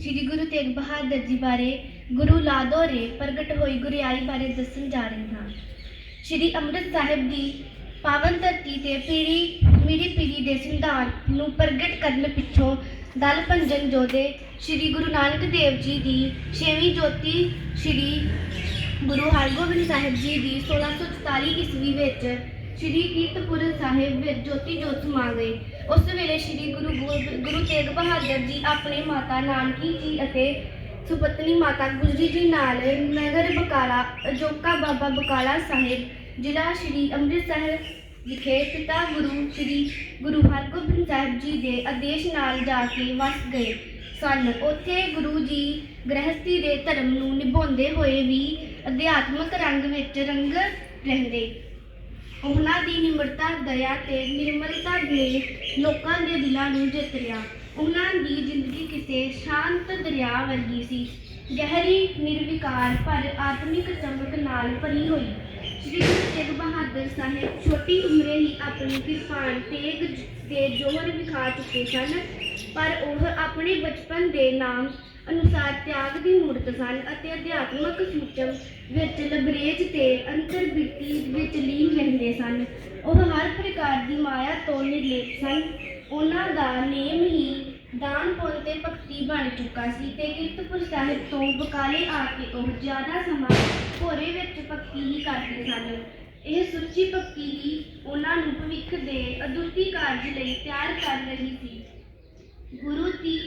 ਸ੍ਰੀ ਗੁਰੂ ਤੇਗ ਬਹਾਦਰ ਜੀ ਬਾਰੇ ਗੁਰੂ ਲਾਦੋਰੇ ਪ੍ਰਗਟ ਹੋਈ ਗੁਰਿਆਈ ਬਾਰੇ ਦੱਸਣ ਜਾ ਰਹੀ ਹਾਂ। ਸ੍ਰੀ ਅੰਮ੍ਰਿਤ ਸਾਹਿਬ ਦੀ ਪਾਵਨ ਧਰਤੀ ਤੇ ਪੀੜੀ ਮੀਰੀ ਪੀੜੀ ਦੇ ਸਿਧਾਂਤ ਨੂੰ ਪ੍ਰਗਟ ਕਰਨ ਪਿੱਛੋਂ ਦਲ ਭੰਜਨ ਜੋਧੇ ਸ੍ਰੀ ਗੁਰੂ ਨਾਨਕ ਦੇਵ ਜੀ ਦੀ ਛੇਵੀਂ ਜੋਤੀ ਸ੍ਰੀ ਗੁਰੂ ਹਰਗੋਬਿੰਦ ਸਾਹਿਬ ਜੀ ਦੀ 1644 ਈਸਵੀ ਵਿੱਚ ਸ੍ਰੀ ਕੀਰਤਪੁਰ ਸਾਹਿਬ ਵਿੱਚ ਜੋਤੀ ਜੋਤ ਸਮਾ ਗਏ। ਉਸ ਵੇਲੇ ਸ੍ਰੀ ਗੁਰੂ ਗੋਬਿ- ਗੁਰੂ ਤੇਗ ਬਹਾਦਰ ਜੀ ਆਪਣੇ ਮਾਤਾ ਨਾਨਕੀ ਜੀ ਅਤੇ ਸੁਪਤਨੀ ਮਾਤਾ ਗੁਜਰੀ ਜੀ ਨਾਲ ਨਗਰ ਬਕਾਲਾ, ਅਜੋਕਾ ਬਾਬਾ ਬਕਾਲਾ ਸਾਹਿਬ, ਜ਼ਿਲ੍ਹਾ ਸ੍ਰੀ ਅੰਮ੍ਰਿਤਸਰ ਵਿਖੇ ਪਿਤਾ ਗੁਰੂ ਸ੍ਰੀ ਗੁਰੂ ਹਰਗੋਬਿੰਦ ਸਾਹਿਬ ਜੀ ਦੇ ਆਦੇਸ਼ ਨਾਲ ਜਾ ਕੇ ਵਸ ਗਏ ਸਨ। ਉੱਥੇ ਗੁਰੂ ਜੀ ਗ੍ਰਹਿਸਥੀ ਦੇ ਧਰਮ ਨੂੰ ਨਿਭਾਉਂਦੇ ਹੋਏ ਵੀ ਅਧਿਆਤਮਕ ਰੰਗ ਵਿੱਚ ਰੰਗ ਰਹਿੰਦੇ ਉਹਨਾਂ ਦੀ ਨਿਮਰਤਾ, ਦਇਆ ਤੇ ਨਿਰਮਲਤਾ ਨੇ ਲੋਕਾਂ ਦੇ ਦਿਲਾਂ ਨੂੰ ਜਿੱਤ ਲਿਆ। ਉਹਨਾਂ ਦੀ ਜ਼ਿੰਦਗੀ ਕਿਸੇ ਸ਼ਾਂਤ ਦਰਿਆ ਵਰਗੀ ਸੀ। ਗਹਿਰੀ ਨਿਰਵਿਕਾਰ ਪਰ ਆਤਮਿਕ ਚਮਕ ਨਾਲ ਭਰੀ ਹੋਈ। ਸ੍ਰੀ ਗੁਰੂ ਤੇਗ ਬਹਾਦਰ ਸਾਹਿਬ ਛੋਟੀ ਉਮਰੇ ਹੀ ਆਪਣੀ ਕਿਰਪਾਨ ਤੇਗ ਦੇ ਜੋਹਰ ਵਿਖਾ ਚੁੱਕੇ ਸਨ, ਪਰ ਉਹ ਆਪਣੇ ਬਚਪਨ ਦੇ ਨਾਮ ਅਨੁਸਾਰ ਤਿਆਗ ਦੀ ਮੂਰਤ ਸਨ ਅਤੇ ਅਧਿਆਤਮਕ ਸੂਚਮ ਵਿੱਚ ਲਬਰੇਜ ਤੇ ਅੰਤਰਬਿਰਤੀ ਵਿੱਚ ਲੀਨ ਰਹਿੰਦੇ ਸਨ। ਉਹ ਹਰ ਪ੍ਰਕਾਰ ਦੀ ਮਾਇਆ ਤੋਂ ਨਿਰਲੇਪ ਸਨ। ਉਹਨਾਂ ਦਾ ਨੇਮ ਹੀ ਦਾਨ ਪੁੰਨ ਤੇ ਭਗਤੀ ਬਣ ਚੁੱਕਾ ਸੀ ਤੇ ਕੀਰਤਪੁਰ ਸਾਹਿਬ ਤੋਂ ਬਕਾਲੇ ਆ ਕੇ ਉਹ ਜ਼ਿਆਦਾ ਸਮਾਂ ਭੋਰੇ ਵਿੱਚ ਭਗਤੀ ਹੀ ਕਰਦੇ ਸਨ। ਇਹ ਸੁੱਚੀ ਭਗਤੀ ਹੀ ਉਹਨਾਂ ਨੂੰ ਭਵਿੱਖ ਦੇ ਅਦੁੱਤੀ ਕਾਰਜ ਲਈ ਤਿਆਰ ਕਰ ਰਹੀ ਸੀ। ਗੁਰੂ ਦੀ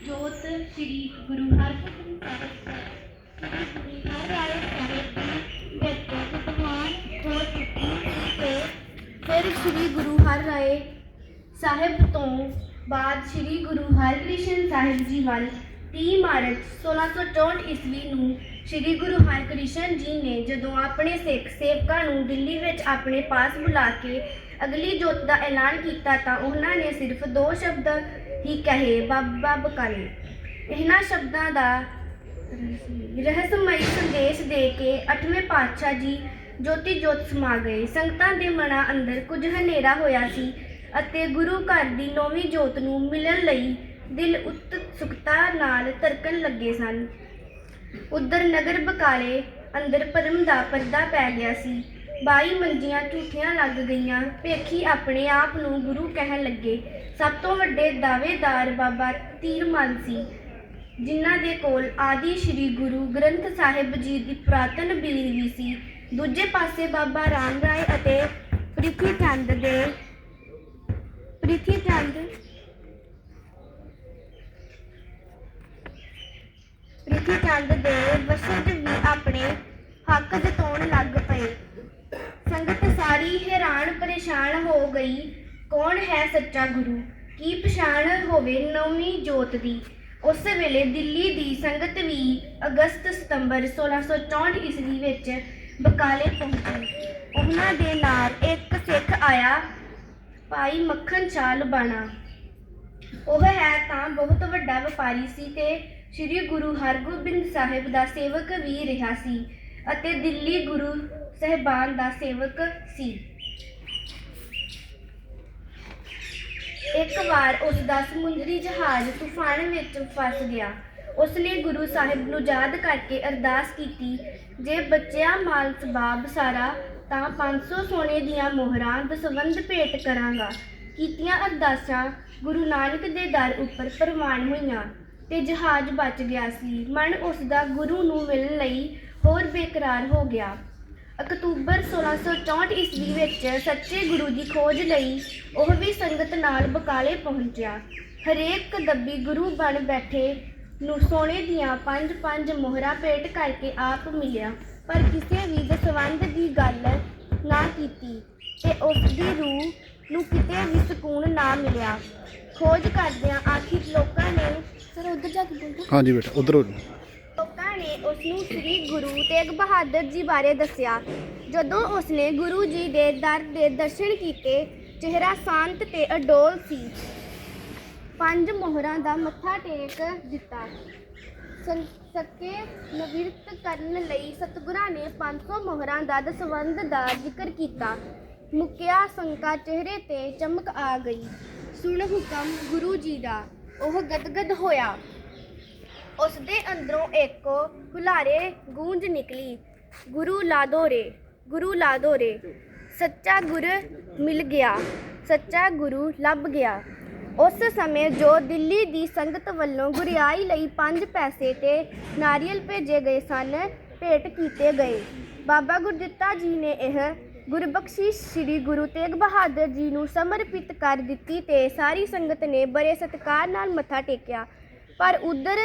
ਜੋਤ ਸ੍ਰੀ ਗੁਰੂ ਹਰਗੋਬਿੰਦ ਸਾਹਿਬ ਸ੍ਰੀ ਗੁਰੂ ਹਰਿਰਾਏ ਸਾਹਿਬ ਦੀ ਵਿੱਚ ਵਿਦਵਾਨ ਹੋ ਚੁੱਕੀ ਤੇ ਫਿਰ ਸ੍ਰੀ ਗੁਰੂ ਹਰ ਰਾਏ ਸਾਹਿਬ ਤੋਂ ਬਾਅਦ ਸ੍ਰੀ ਗੁਰੂ ਹਰਕ੍ਰਿਸ਼ਨ ਸਾਹਿਬ ਜੀ ਵੱਲ 30 ਮਾਰਚ 1664 ਈਸਵੀ ਨੂੰ ਸ੍ਰੀ ਗੁਰੂ ਹਰਕ੍ਰਿਸ਼ਨ ਜੀ ਨੇ ਜਦੋਂ ਆਪਣੇ ਸਿੱਖ ਸੇਵਕਾਂ ਨੂੰ ਦਿੱਲੀ ਵਿੱਚ ਆਪਣੇ ਪਾਸ ਬੁਲਾ ਕੇ ਅਗਲੀ ਜੋਤ ਦਾ ਐਲਾਨ ਕੀਤਾ ਤਾਂ ਉਹਨਾਂ ਨੇ ਸਿਰਫ ਦੋ ਸ਼ਬਦ ਹੀ ਕਹੇ ਬਾਬਾ ਬਕਾਲੇ ਇਹਨਾਂ ਸ਼ਬਦਾਂ ਦਾ ਰਹੱਸਮਈ ਸੰਦੇਸ਼ ਦੇ ਕੇ ਅੱਠਵੇਂ ਪਾਤਸ਼ਾਹ ਜੀ ਜੋਤੀ ਜੋਤ ਸਮਾ ਗਏ। ਸੰਗਤਾਂ ਦੇ ਮਨਾਂ ਅੰਦਰ ਕੁਝ ਹਨੇਰਾ ਹੋਇਆ ਸੀ ਅਤੇ ਗੁਰੂ ਘਰ ਦੀ ਨੌਵੀਂ ਜੋਤ ਨੂੰ ਮਿਲਣ ਲਈ ਦਿਲ ਉਤਸੁਕਤਾ ਨਾਲ ਧੜਕਣ ਲੱਗੇ ਸਨ। ਉਧਰ ਨਗਰ ਬਕਾਲੇ ਅੰਦਰ ਪਰਮ ਦਾ ਪਰਦਾ ਪੈ ਗਿਆ ਸੀ। ਬਾਈ ਮੰਜੀਆਂ ਝੂਠੀਆਂ ਲੱਗ ਗਈਆਂ। ਭੇਖੀ ਆਪਣੇ ਆਪ ਨੂੰ ਗੁਰੂ ਕਹਿਣ ਲੱਗੇ। ਸਭ ਤੋਂ ਵੱਡੇ ਦਾਅਵੇਦਾਰ ਬਾਬਾ ਤੀਰਮਲ ਸੀ, ਜਿਨ੍ਹਾਂ ਦੇ ਕੋਲ ਆਦਿ ਸ੍ਰੀ ਗੁਰੂ ਗ੍ਰੰਥ ਸਾਹਿਬ ਜੀ ਦੀ ਪੁਰਾਤਨ ਬੀਰ ਵੀ ਸੀ। ਦੂਜੇ ਪਾਸੇ ਬਾਬਾ ਰਾਮ ਰਾਏ ਅਤੇ ਪ੍ਰਿਥੀ ਚੰਦ ਦੇ ਪ੍ਰਿਥੀ ਚੰਦ ਪ੍ਰਿਥੀ ਚੰਦ ਦੇ ਵਸਜ ਵੀ ਆਪਣੇ ਹੱਕ ਜਤਾਉਣ ਲੱਗ ਪਏ। ਸਾਰੀ ਹੈਰਾਨ ਪਰੇਸ਼ਾਨ ਹੋ ਗਈ। ਕੌਣ ਹੈ ਸੱਚਾ ਗੁਰੂ? ਕੀ ਪਛਾਣ ਹੋਵੇ ਨੌਵੀਂ ਜੋਤ ਦੀ? ਉਸ ਵੇਲੇ ਦਿੱਲੀ ਦੀ ਸੰਗਤ ਵੀ ਅਗਸਤ ਸਤੰਬਰ 1664 ਈਸਵੀ ਵਿੱਚ ਬਕਾਲੇ ਪਹੁੰਚੀ ਉਹਨਾਂ ਦੇ ਨਾਲ ਇੱਕ ਸਿੱਖ ਆਇਆ, ਭਾਈ ਮੱਖਣ ਸ਼ਾਹ ਲੁਬਾਣਾ ਉਹ ਹੈ ਤਾਂ ਬਹੁਤ ਵੱਡਾ ਵਪਾਰੀ ਸੀ ਤੇ ਸ੍ਰੀ ਗੁਰੂ ਹਰਗੋਬਿੰਦ ਸਾਹਿਬ ਦਾ ਸੇਵਕ ਵੀ ਰਿਹਾ ਸੀ। ਅਤੇ ਦਿੱਲੀ ਗੁਰੂ ਸਹਿਬਾਨ ਦਾ ਸੇਵਕ ਸੀ। ਇੱਕ ਵਾਰ ਉਸ ਦਾ ਸਮੁੰਦਰੀ ਜਹਾਜ਼ ਤੂਫਾਨ ਵਿੱਚ ਫਸ ਗਿਆ। ਉਸ ਨੇ ਗੁਰੂ ਸਾਹਿਬ ਨੂੰ ਯਾਦ ਕਰਕੇ ਅਰਦਾਸ ਕੀਤੀ, ਜੇ ਬਚਿਆ ਮਾਲ ਸਬਾਬ ਸਾਰਾ, ਤਾਂ 500 ਸੋਨੇ ਦੀਆਂ ਮੋਹਰਾਂ ਦਸਵੰਧ ਭੇਟ ਕਰਾਂਗਾ। ਕੀਤੀਆਂ ਅਰਦਾਸਾਂ ਗੁਰੂ ਨਾਨਕ ਦੇ ਦਰ ਉੱਪਰ ਪ੍ਰਵਾਨ ਹੋਈਆਂ ਤੇ ਜਹਾਜ਼ ਬਚ ਗਿਆ ਸੀ। ਮਨ ਉਸ ਦਾ ਗੁਰੂ ਨੂੰ ਮਿਲਣ ਲਈ ਹੋਰ ਬੇਕਰਾਰ ਹੋ ਗਿਆ। ਅਕਤੂਬਰ 1664 ਈਸਵੀ ਵਿੱਚ ਸੱਚੇ ਗੁਰੂ ਦੀ ਖੋਜ ਲਈ ਉਹ ਵੀ ਸੰਗਤ ਨਾਲ ਬਕਾਲੇ ਪਹੁੰਚਿਆ। ਹਰੇਕ ਦੱਬੀ ਗੁਰੂ ਬਣ ਬੈਠੇ ਨੂੰ ਸੋਨੇ ਦੀਆਂ ਪੰਜ ਪੰਜ ਮੋਹਰਾਂ ਭੇਟ ਕਰਕੇ ਆਪ ਮਿਲਿਆ ਪਰ ਕਿਸੇ ਵੀ ਦਸਵੰਧ ਦੀ ਗੱਲ ਨਾ ਕੀਤੀ ਤੇ ਉਸ ਦੀ ਰੂਹ ਨੂੰ ਕਿਤੇ ਵੀ ਸਕੂਨ ਨਾ ਮਿਲਿਆ। ਖੋਜ ਕਰਦਿਆਂ ਆਖਿਰ ਲੋਕਾਂ ਨੇ ਸਰ ਉਧਰ ਜਾ ਕੇ ਬੋਲੋ। ਹਾਂਜੀ ਬੇਟਾ ਉਧਰ। ਹੋ ਉਸ ਨੂੰ ਸ੍ਰੀ ਗੁਰੂ ਤੇਗ ਬਹਾਦਰ ਜੀ ਬਾਰੇ ਦੱਸਿਆ। ਜਦੋਂ ਉਸਨੇ ਗੁਰੂ ਜੀ ਦੇ ਦਰ ਦੇ ਦਰਸ਼ਨ ਕੀਤੇ, ਚਿਹਰਾ ਸ਼ਾਂਤ ਤੇ ਅਡੋਲ ਸੀ। ਪੰਜ ਮੋਹਰਾਂ ਦਾ ਮੱਥਾ ਟੇਕ ਦਿੱਤਾ। ਸੰ- ਸੱਕੇ ਕਰਨ ਲਈ ਸਤਿਗੁਰਾਂ ਨੇ 500 ਮੋਹਰਾਂ ਦਾ ਦਸਵੰਧ ਦਾ ਜ਼ਿਕਰ ਕੀਤਾ। ਮੁਕਿਆ ਸੰਕਾ ਚਿਹਰੇ ਤੇ ਚਮਕ ਆ ਗਈ। ਸੁਣ ਹੁਕਮ ਗੁਰੂ ਜੀ ਦਾ। ਉਹ ਗਦਗਦ ਹੋਇਆ। ਉਸ ਦੇ ਅੰਦਰੋਂ ਇੱਕ ਹੁਲਾਰੇ ਗੂੰਜ ਨਿਕਲੀ। ਗੁਰੂ ਲਾਦੋ ਰੇ ਗੁਰੂ ਲਾਦੋ ਰੇ ਸੱਚਾ ਗੁਰ ਮਿਲ ਗਿਆ, ਸੱਚਾ ਗੁਰੂ ਲੱਭ ਗਿਆ। ਉਸ ਸਮੇਂ ਜੋ ਦਿੱਲੀ ਦੀ ਸੰਗਤ ਵੱਲੋਂ ਗੁਰਿਆਈ ਲਈ 5 ਪੈਸੇ ਤੇ ਨਾਰੀਅਲ ਭੇਜੇ ਗਏ ਸਨ, ਭੇਟ ਕੀਤੇ ਗਏ। ਬਾਬਾ ਗੁਰਦਿੱਤਾ ਜੀ ਨੇ ਇਹ ਗੁਰਬਖਸ਼ਿਸ਼ ਸ੍ਰੀ ਗੁਰੂ ਤੇਗ ਬਹਾਦਰ ਜੀ ਨੂੰ ਸਮਰਪਿਤ ਕਰ ਦਿੱਤੀ ਤੇ ਸਾਰੀ ਸੰਗਤ ਨੇ ਬੜੇ ਸਤਿਕਾਰ ਨਾਲ ਮੱਥਾ ਟੇਕਿਆ। ਪਰ ਉਧਰ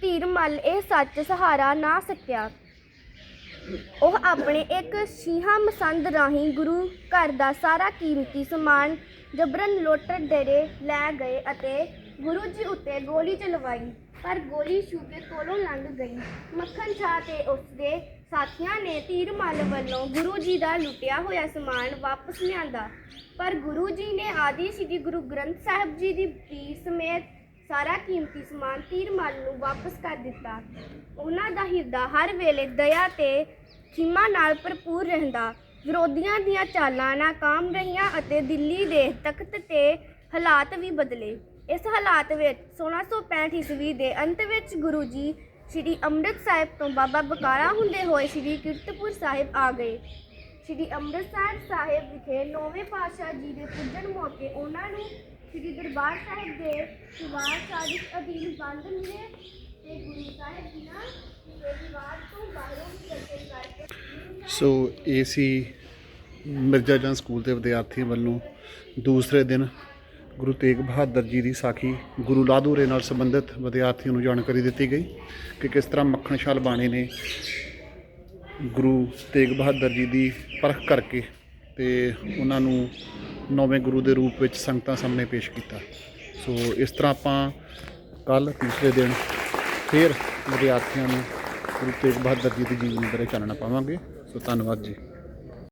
ਧੀਰਮਲ ਇਹ ਸੱਚ ਸਹਾਰਾ ਨਾ ਸਕਿਆ। ਉਹ ਆਪਣੇ ਇੱਕ ਸ਼ੀਹਾ ਮਸੰਦ ਰਾਹੀਂ ਗੁਰੂ ਘਰ ਦਾ ਸਾਰਾ ਕੀਮਤੀ ਸਮਾਨ ਜਬਰਨ ਲੁੱਟ ਡੇਰੇ ਲੈ ਗਏ ਅਤੇ ਗੁਰੂ ਜੀ ਉੱਤੇ ਗੋਲੀ ਚਲਵਾਈ। ਪਰ ਗੋਲੀ ਸ਼ੂਬੇ ਕੋਲੋਂ ਲੰਘ ਗਈ। ਮੱਖਣ ਸ਼ਾਹ ਤੇ ਉਸਦੇ ਸਾਥੀਆਂ ਨੇ ਧੀਰਮਲ ਵੱਲੋਂ ਗੁਰੂ ਜੀ ਦਾ ਲੁੱਟਿਆ ਹੋਇਆ ਸਮਾਨ ਵਾਪਸ ਲਿਆਂਦਾ। ਪਰ ਗੁਰੂ ਜੀ ਨੇ ਆਦਿ ਸ੍ਰੀ ਗੁਰੂ ਗ੍ਰੰਥ ਸਾਹਿਬ ਜੀ ਦੀ ਪੀਰ ਸਮੇਤ ਸਾਰਾ ਕੀਮਤੀ ਸਮਾਨ ਧੀਰਮਲ ਨੂੰ ਵਾਪਸ ਕਰ ਦਿੱਤਾ। ਉਹਨਾਂ ਦਾ ਹਿਰਦਾ ਹਰ ਵੇਲੇ ਦਇਆ ਤੇ ਖਿਮਾ ਨਾਲ ਭਰਪੂਰ ਰਹਿੰਦਾ। ਵਿਰੋਧੀਆਂ ਦੀਆਂ ਚਾਲਾਂ ਨਾਕਾਮ ਰਹੀਆਂ ਅਤੇ ਦਿੱਲੀ ਦੇ ਤਖਤ ਤੇ ਹਾਲਾਤ ਵੀ ਬਦਲੇ। ਇਸ ਹਾਲਾਤ ਵਿੱਚ 1665 ਈਸਵੀ ਦੇ ਅੰਤ ਵਿੱਚ ਗੁਰੂ ਜੀ ਸ੍ਰੀ ਅੰਮ੍ਰਿਤ ਸਾਹਿਬ ਤੋਂ ਬਾਬਾ ਬਕਾਲਾ ਹੁੰਦੇ ਹੋਏ ਸ੍ਰੀ ਕੀਰਤਪੁਰ ਸਾਹਿਬ ਆ ਗਏ। ਸ੍ਰੀ ਅੰਮ੍ਰਿਤਸਰ ਸਾਹਿਬ ਵਿਖੇ ਨੌਵੇਂ ਪਾਤਸ਼ਾਹ ਜੀ ਦੇ ਪੁੱਜਣ ਮੌਕੇ ਉਹਨਾਂ ਨੂੰ ਸ੍ਰੀ ਦਰਬਾਰ ਸਾਹਿਬ ਦੇ ਦੀਵਾਰ ਸਾਜ਼ਿਸ਼ ਅਧੀਨ ਬੰਦ ਮਿਲੇ ਤੇ ਗੁਰੂ ਸਾਹਿਬ ਜੀ ਨਾਲ ਦੀਵਾਰ ਤੋਂ ਬਾਹਰੋਂ ਵੀ ਕਰਕੇ ਸੋ ਇਹ ਸੀ ਮਿਰਜ਼ਾ ਜਨ ਸਕੂਲ ਦੇ ਵਿਦਿਆਰਥੀਆਂ ਵੱਲੋਂ ਦੂਸਰੇ ਦਿਨ ਗੁਰੂ ਤੇਗ ਬਹਾਦਰ ਜੀ ਦੀ ਸਾਖੀ ਗੁਰੂ ਲਾਧੂਰੇ ਨਾਲ ਸੰਬੰਧਿਤ ਵਿਦਿਆਰਥੀਆਂ ਨੂੰ ਜਾਣਕਾਰੀ ਦਿੱਤੀ ਗਈ ਕਿ ਕਿਸ ਤਰ੍ਹਾਂ ਮੱਖਣ ਸ਼ਾਲ ਬਾਣੇ ਨੇ ਗੁਰੂ ਤੇਗ ਬਹਾਦਰ ਜੀ ਦੀ ਪਰਖ ਕਰਕੇ ਤੇ ਉਹਨਾਂ ਨੂੰ ਨੌਵੇਂ ਗੁਰੂ ਦੇ ਰੂਪ ਵਿੱਚ ਸੰਗਤਾਂ ਸਾਹਮਣੇ ਪੇਸ਼ ਕੀਤਾ। ਸੋ ਇਸ ਤਰ੍ਹਾਂ ਆਪਾਂ ਕੱਲ ਤੀਸਰੇ ਦਿਨ ਫਿਰ ਵਿਦਿਆਰਥੀਆਂ ਨੂੰ ਗੁਰੂ ਤੇਗ ਬਹਾਦਰ ਜੀ ਦੀ ਜੀਵਨੀ ਬਾਰੇ ਚਾਨਣਾ ਪਾਵਾਂਗੇ। ਸੋ ਧੰਨਵਾਦ ਜੀ।